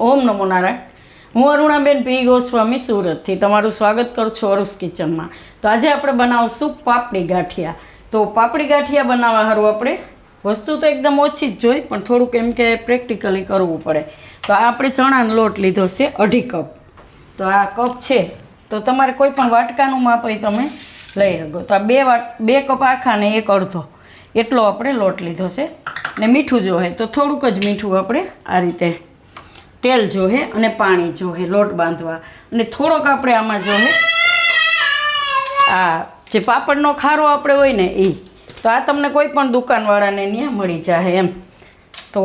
ઓમ નમો નારાયણ. હું અરુણાબેન પી. ગોસ્વામી સુરતથી તમારું સ્વાગત કરું છું અરુસ કિચનમાં. તો આજે આપણે બનાવશું પાપડી ગાંઠિયા. તો પાપડી ગાંઠિયા બનાવવા સારું આપણે? વસ્તુ તો એકદમ ઓછી જ જોઈ, પણ થોડુંક એમ કે પ્રેક્ટિકલી કરવું પડે. તો આ આપણે ચણાનો લોટ લીધો છે, અઢી કપ. તો આ કપ છે. તો તમારે કોઈ પણ વાટકાનું માપ હોય તમે લઈ શકો. તો આ બે વાટ બે કપ આખા ને એક અડધો. એટલો આપણે લોટ લીધો છે. ને મીઠું જોહે તો થોડુંક જ મીઠું આપણે આ રીતે તેલ જોહે અને પાણી જોહે લોટ બાંધવા. અને થોડોક આપણે આમાં જોહે આ જે પાપડનો ખારો આપણે હોય ને એ તો આ તમને કોઈ પણ દુકાનવાળાને ત્યાં મળી જાય એમ. તો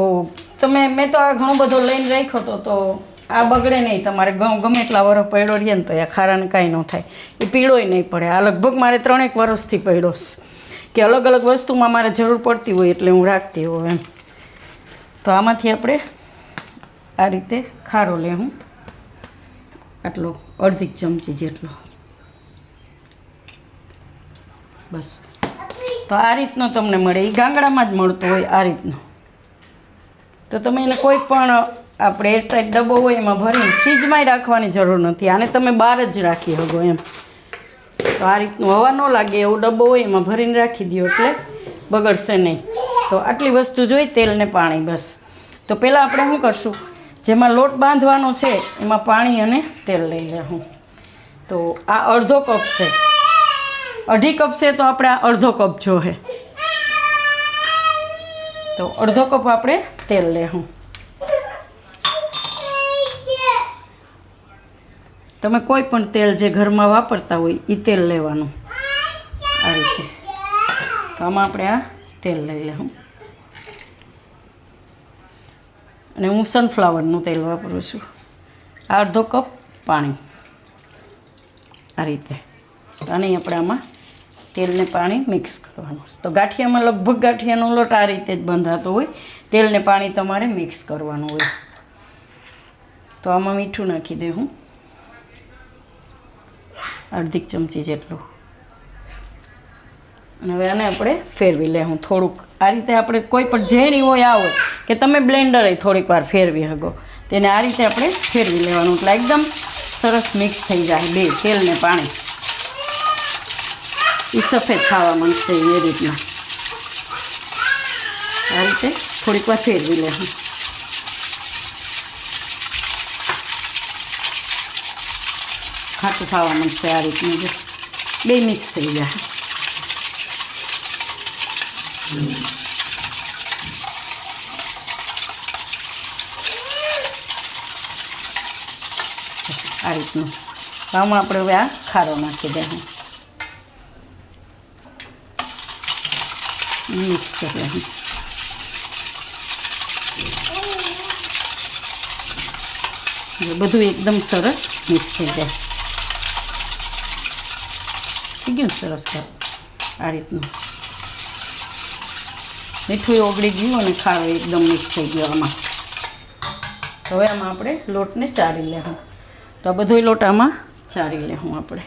તમે, મેં તો આ ઘણો બધો લઈને રાખ્યો તો તો આ બગડે નહીં. તમારે ઘઉં ગમે એટલા વરસ પડ્યો રહીએ ને તો આ ખારાને કાંઈ ન થાય. એ પીળોય નહીં પડે. આ લગભગ મારે ત્રણેક વર્ષથી પડ્યો કે અલગ અલગ વસ્તુમાં મારે જરૂર પડતી હોય એટલે હું રાખતી હોઉં એમ. તો આમાંથી આપણે આ રીતે ખારો લે હું. આટલો અડધી ચમચી જેટલો. બસ. તો આ રીતનો તમને મળે. એ ગાંગડામાં જ મળતો હોય આ રીતનો. તો તમે એને કોઈ પણ આપણે એરટાઈટ ડબ્બો હોય એમાં ભરીને ફ્રીજમાંય રાખવાની જરૂર નથી. આને તમે બહાર જ રાખી શકો એમ. તો આ રીતનું હવા ન લાગે એવો ડબ્બો હોય એમાં ભરીને રાખી દો એટલે બગડશે નહીં. તો આટલી વસ્તુ જોઈ તેલ ને પાણી બસ. તો પહેલાં આપણે શું કરશું? જેમાં લોટ બાંધવાનો છે, એમાં પાણી અને તેલ લઈ લેવું તો આ અડધો કપ છે. અઢી કપ છે તો આપણે આ અડધો કપ જોહે. તો અડધો કપ આપણે તેલ લેવું તમે કોઈ પણ તેલ જે ઘરમાં વાપરતા હોય એ તેલ લેવાનું. આ રીતે. તો આમાં આપણે આ તેલ લઈ લેવું અને હું સનફ્લાવરનું તેલ વાપરું છું. અડધો કપ પાણી. આ રીતે. અને આપણે આમાં તેલને પાણી મિક્સ કરવાનું તો ગાંઠિયામાં લગભગ ગાંઠિયાનો લોટ આ રીતે જ બંધાતો હોય. તેલને પાણી તમારે મિક્સ કરવાનું હોય. તો આમાં મીઠું નાખી દે હું. અડધી ચમચી જેટલું. અને હવે આને આપણે ફેરવી લે થોડુંક. આ રીતે આપણે કોઈ પણ ઝેરી હોય આ હોય કે તમે બ્લેન્ડર થોડીક વાર ફેરવી શકો તેને આ રીતે આપણે ફેરવી લેવાનું. એટલે એકદમ સરસ મિક્સ થઈ જાય બે તેલ ને પાણી. એ સફેદ ખાવા માંડશે એ રીતના. આ રીતે થોડીક વાર ફેરવી લેવું ખાટું ખાવા માંડશે આ રીતનું બે મિક્સ થઈ જાય. આ રીતનું. આમાં આપણે હવે આ ખારો નાખી દઈએ મિક્સ કરી દઈએ બધું એકદમ સરસ મિક્સ થઈ જાય. થઈ ગયું સરસ આ રીતનું. મીઠું ઓગળી ગયું અને ખારો એકદમ મિક્સ થઈ ગયો આમાં. હવે આમાં આપણે લોટને ચાળી લેવું તો આ બધો લોટ આમાં ચાળી લેવું આપણે.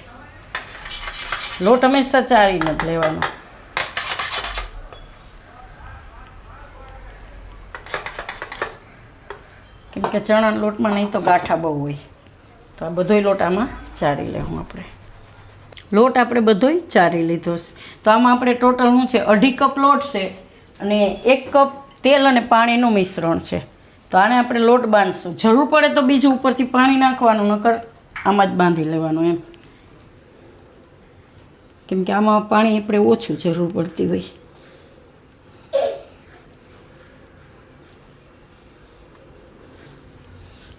લોટ હંમેશા ચાળીને જ લેવાનો. કેમ કે ચણાના લોટમાં નહીં તો ગાંઠા બહુ હોય. તો આ બધોય લોટ આમાં ચારી લેવું આપણે. લોટ આપણે બધોય ચારી લીધો છે. તો આમાં આપણે ટોટલ શું છે? અઢી કપ લોટ છે. અને એક કપ તેલ અને પાણીનું મિશ્રણ છે. તો આને આપણે લોટ બાંધશું. જરૂર પડે તો બીજું ઉપરથી પાણી નાખવાનું, નકર આમાં જ બાંધી લેવાનું એમ. કેમ કે આમાં પાણી આપણે ઓછું જરૂર પડતી હોય.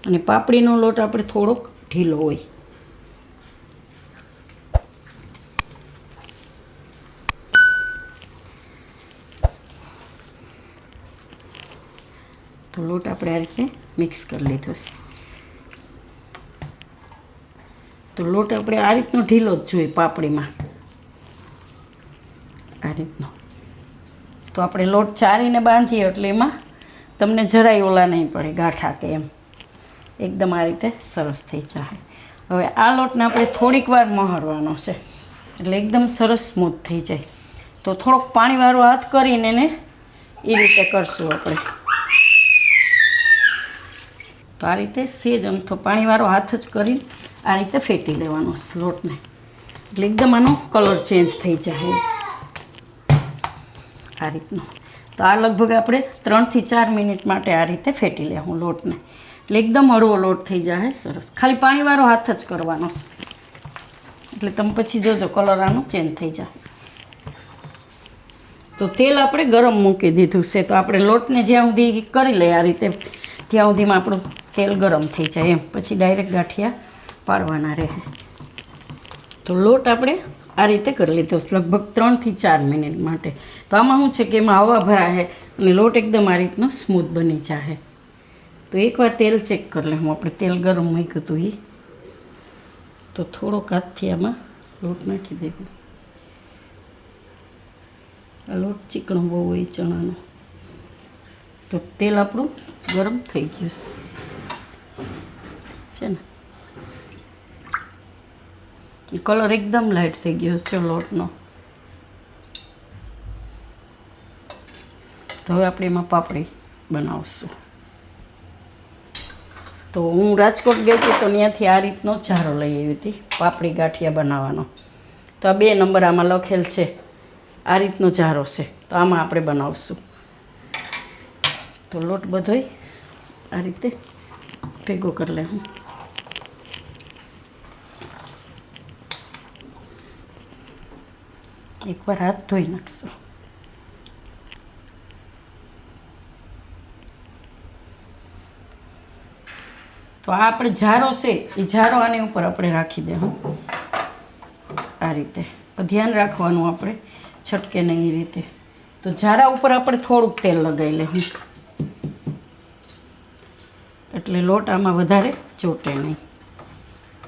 અને પાપડીનો લોટ આપણે થોડોક ઢીલો હોય. તો લોટ આપણે આ રીતે મિક્સ કરી લીધો તો લોટ આપણે આ રીતનો ઢીલો જ જોઈએ પાપડીમાં. આ રીતનો. તો આપણે લોટ ચારીને બાંધીએ એટલે એમાં તમને જરાય ઓલા નહીં પડે, ગાંઠા કે એમ. એકદમ આ રીતે સરસ થઈ જાય. હવે આ લોટને આપણે થોડીક વાર મહરવાનો છે. એટલે એકદમ સરસ સ્મૂથ થઈ જાય. તો થોડોક પાણીવાળો હાથ કરીને એને એ રીતે કરશું આપણે. તો આ રીતે સેજ અમથો પાણીવાળો હાથ જ કરીને આ રીતે ફેટી લેવાનો લોટને. એટલે એકદમ આનો કલર ચેન્જ થઈ જાય. આ રીતનો. તો આ લગભગ આપણે ત્રણથી ચાર મિનિટ માટે આ રીતે ફેટી લેવું લોટને. એટલે એકદમ હળવો લોટ થઈ જાય, સરસ. ખાલી પાણીવાળો હાથ જ કરવાનો. એટલે તમે પછી જોજો કલર આનો ચેન્જ થઈ જાય. તો તેલ આપણે ગરમ મૂકી દીધું છે. તો આપણે લોટને જ્યાં સુધી કરી લઈએ, આ રીતે, ત્યાં સુધીમાં આપણું તેલ ગરમ થઈ જાય એમ. પછી ડાયરેક્ટ ગાંઠિયા પાડવાના રહે. તો લોટ આપણે આ રીતે કરી લીધો લગભગ ત્રણથી ચાર મિનિટ માટે. તો આમાં શું છે કે એમાં હવા ભરાશે અને લોટ એકદમ આ રીતનો સ્મૂથ બની જાય તો એકવાર તેલ ચેક કરી લે. હું આપણે તેલ ગરમ મૂક્યું હતું એ તો થોડોક હાથથી આમાં લોટ નાખી દેવું આ લોટ ચીકણો બહુ હોય ચણાનો. તો તેલ આપણું ગરમ થઈ ગયું છે છે ને કલર એકદમ લાઇટ થઈ ગયો છે લોટનો. તો હવે આપણે એમાં પાપડી બનાવશું. તો હું રાજકોટ ગઈ હતી તો ત્યાંથી આ રીતનો ચારો લઈ આવી હતી, પાપડી ગાંઠિયા બનાવવાનો. તો આ બે નંબર આમાં લખેલ છે, આ રીતનો ચારો છે, તો આમાં આપણે બનાવશું. તો લોટ બધોય આ રીતે ભેગો કરી લે હું. એકવાર હાથ ધોઈ નાખશું તો આ આપણે જારો છે, એ જારો આની ઉપર આપણે રાખી દે, હું. આ રીતે. ધ્યાન રાખવાનું આપણે, છટકે નહીં એ રીતે. તો જારા ઉપર આપણે થોડુંક તેલ લગાવી લે, હું. એટલે લોટ આમાં વધારે ચોટે નહીં.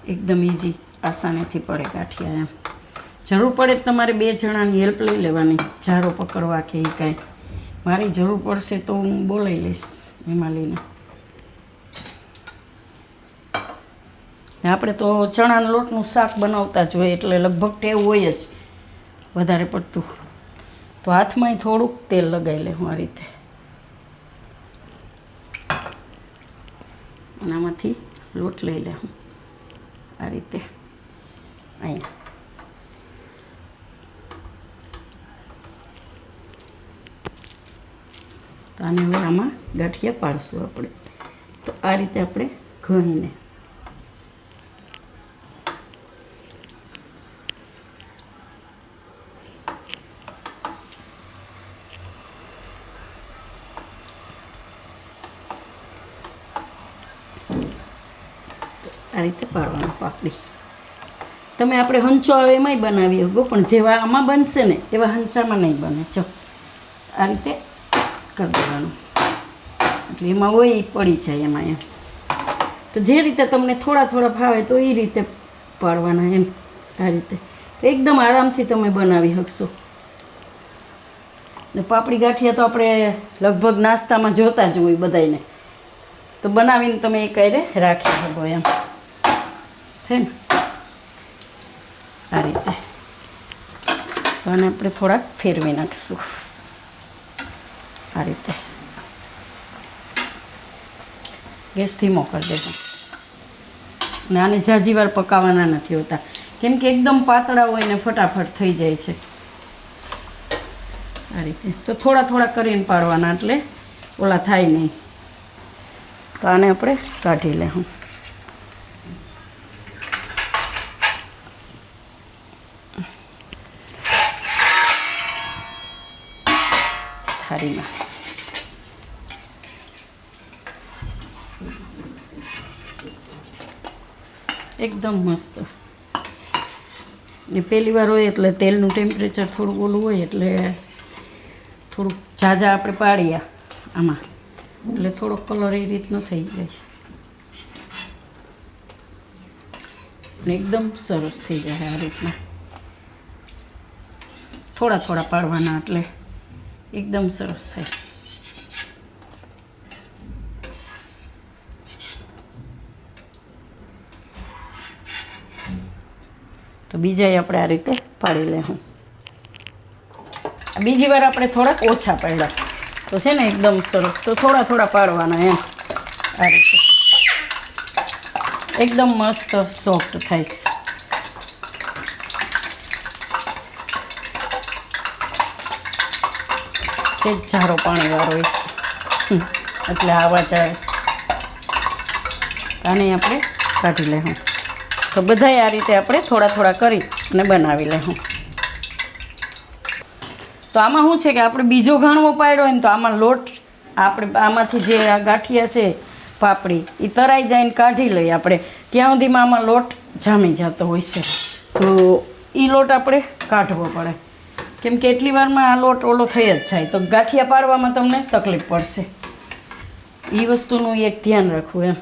એકદમ ઇઝી આસાનીથી પડે ગાંઠિયા એમ. જરૂર પડે તમારે બે જણાની હેલ્પ લઈ લેવાની ઝારો પકડવા કે એ કાંઈ. મારી જરૂર પડશે તો હું બોલાવી લઈશ હિમાલીને. લઈને આપણે તો ચણાના લોટનું શાક બનાવતા જ હોય એટલે લગભગ ટેવ હોય જ, વધારે પડતું. તો હાથમાં થોડુંક તેલ લગાવી લે હું આ રીતે. આમાંથી લોટ લઈ લે હું આ રીતે. અહીંયા. તો આને હવે આમાં ગાંઠિયા પાડશું આપણે. તો આ રીતે આપણે ઘણીને. આ રીતે પાડવાનું પાપડી. તમે આપણે હંચો આવે એમાંય બનાવી શકો, પણ જેવા આમાં બનશે ને, એવા હંચામાં નહીં બને. ચો આ રીતે કરી દેવાનું. એટલે એમાં હોય એ પડી જાય એમાં એમ. તો જે રીતે તમને થોડા થોડા ફાવે તો એ રીતે પાડવાના એમ આ રીતે. એકદમ આરામથી તમે બનાવી શકશો ને પાપડી ગાંઠિયા તો આપણે લગભગ નાસ્તામાં જોતા જ હોય બધાને તો બનાવીને તમે એ કાંઈ રાખી શકો એમ. છે ને? આ રીતે. અને આપણે થોડાક ફેરવી નાખીશું. આ રીતે. ગેસ ધીમો કરી દેજો. અને આને જાજી વાર પકાવવાના નથી હોતા. કેમ કે એકદમ પાતળા હોય ને ફટાફટ થઈ જાય છે. આ રીતે. તો થોડા થોડા કરીને પાડવાના એટલે ઓલા થાય નહીં. તો આને આપણે કાઢી લઉં થાળીમાં. એકદમ મસ્ત. ને પહેલી વાર હોય એટલે તેલનું ટેમ્પરેચર થોડું ઓલું હોય એટલે થોડુંક ઝાઝા આપણે પાડીએ આમાં. એટલે થોડો કલર એ રીતનો થઈ જાય. ને એકદમ સરસ થઈ જાય આ રીતના. થોડા થોડા પાડવાના એટલે એકદમ સરસ થાય. તો બીજાએ આપણે આ રીતે પાડી લેવું બીજી વાર આપણે થોડાક ઓછા પાડ્યા. તો છે ને એકદમ સરસ. તો થોડા થોડા પાડવાના એમ. આ રીતે. એકદમ મસ્ત સોફ્ટ થાય. છે સેજ ઝારો પાણીવાળો હોય છે એટલે આવા જાય આને આપણે કાઢી લેવું તો બધાય આ રીતે આપણે થોડા થોડા કરી અને બનાવી લઈશું તો આમાં શું છે કે આપણે બીજો ઘાણવો પાડ્યો હોય ને તો આમાં લોટ, આપણે આમાંથી જે આ ગાંઠિયા છે, પાપડી એ તરાઈ જાય કાઢી લઈએ આપણે. ત્યાં સુધીમાં આમાં લોટ જામી જતો હોય છે. તો એ લોટ આપણે કાઢવો પડે. કેમ કે એટલી વારમાં આ લોટ ઓલો થઈ જ જાય. તો ગાંઠિયા પાડવામાં તમને તકલીફ પડશે. એ વસ્તુનું એક ધ્યાન રાખવું એમ.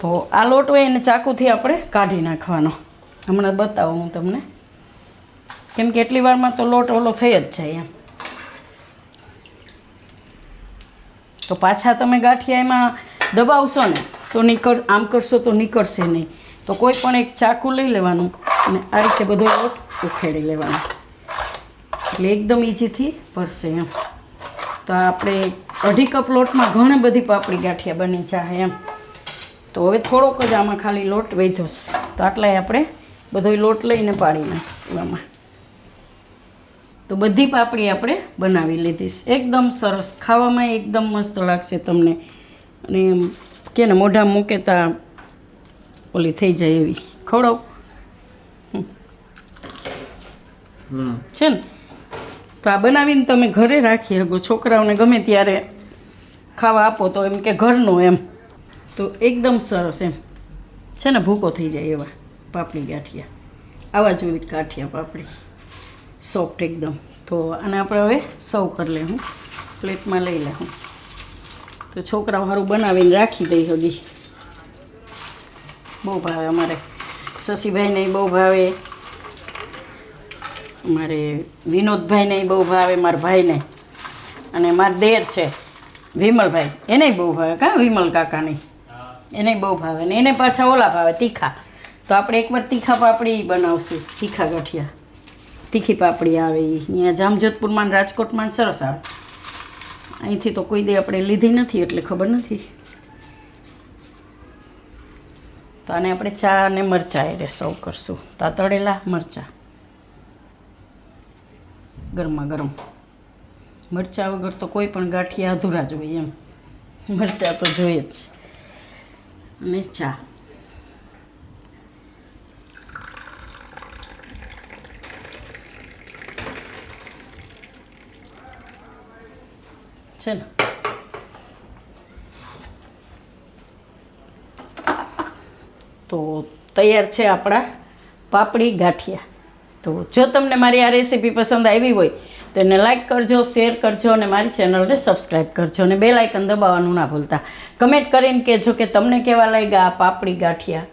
તો આ લોટ હોય એને ચાકુથી આપણે કાઢી નાખવાનો. હમણાં બતાવું હું તમને. કેમ કે એટલી વારમાં તો લોટ ઓલો થઈ જ જાય એમ. તો પાછા તમે ગાંઠિયા એમાં દબાવશો ને, તો નીકળ, આમ કરશો તો નીકળશે નહીં. તો કોઈ પણ એક ચાકુ લઈ લેવાનું અને આ રીતે બધો લોટ ઉખેડી લેવાનો. એટલે એકદમ ઇઝીથી ભરશે એમ. તો આપણે અઢી કપ લોટમાં ઘણી બધી પાપડી ગાંઠિયા બની જાય એમ. તો હવે થોડોક જ આમાં ખાલી લોટ વધ્યો છે તો આટલાય આપણે બધો લોટ લઈને પાડી નાખીશું આમાં. તો બધી પાપડી આપણે બનાવી લીધી છે. એકદમ સરસ. ખાવામાં એકદમ મસ્ત લાગશે તમને. અને કે ને મોઢા મૂકે તા ઓલી થઈ જાય એવી. ખવડાવ? છે ને? તો આ બનાવીને તમે ઘરે રાખી શકો. છોકરાઓને ગમે ત્યારે ખાવા આપો તો એમ કે ઘરનું એમ. તો એકદમ સરસ એમ. છે ને, ભૂકો થઈ જાય એવા પાપડી ગાંઠિયા. આવા જેવી ગાંઠિયા પાપડી. સોફ્ટ એકદમ. તો આને આપણે હવે સર્વ કરી લેવું પ્લેટમાં લઈ લેવું તો છોકરાઓ સારું બનાવીને રાખી દઈ હગી બહુ ભાવે અમારે. શશીભાઈને બહુ ભાવે. મારે વિનોદભાઈને બહુ ભાવે, મારા ભાઈને. અને મારા દેર છે, વિમલભાઈ. એને બહુ ભાવે. કાં વિમલ કાકાને એને બહુ ભાવે ને એને પાછા ઓલા ભાવે, તીખા. તો આપણે એકવાર તીખા પાપડી બનાવશું, તીખા ગાંઠિયા. તીખી પાપડી આવે એ અહીંયા જામજોધપુરમાં રાજકોટમાં સરસ આવે. અહીંથી તો કોઈ દે આપણે લીધી નથી એટલે ખબર નથી. તો આને આપણે ચા અને મરચાં એ સર્વ કરશું. તો તળેલા મરચાં. ગરમા ગરમ. મરચાં વગર તો કોઈ પણ ગાંઠિયા અધૂરા જ હોય એમ. મરચાં તો જોઈએ જ. અને ચા છે ને તો તૈયાર છે આપણા પાપડી ગાંઠિયા. તો જો તમને મારી આ રેસીપી પસંદ આવી હોય તો એને લાઇક કરજો શેર કરજો અને મારી ચેનલને સબસ્ક્રાઈબ કરજો અને બે લાઇકન દબાવવાનું ના ભૂલતા. કમેન્ટ કરીને કહેજો કે તમને કેવા લાગ્યા આ પાપડી ગાંઠિયા?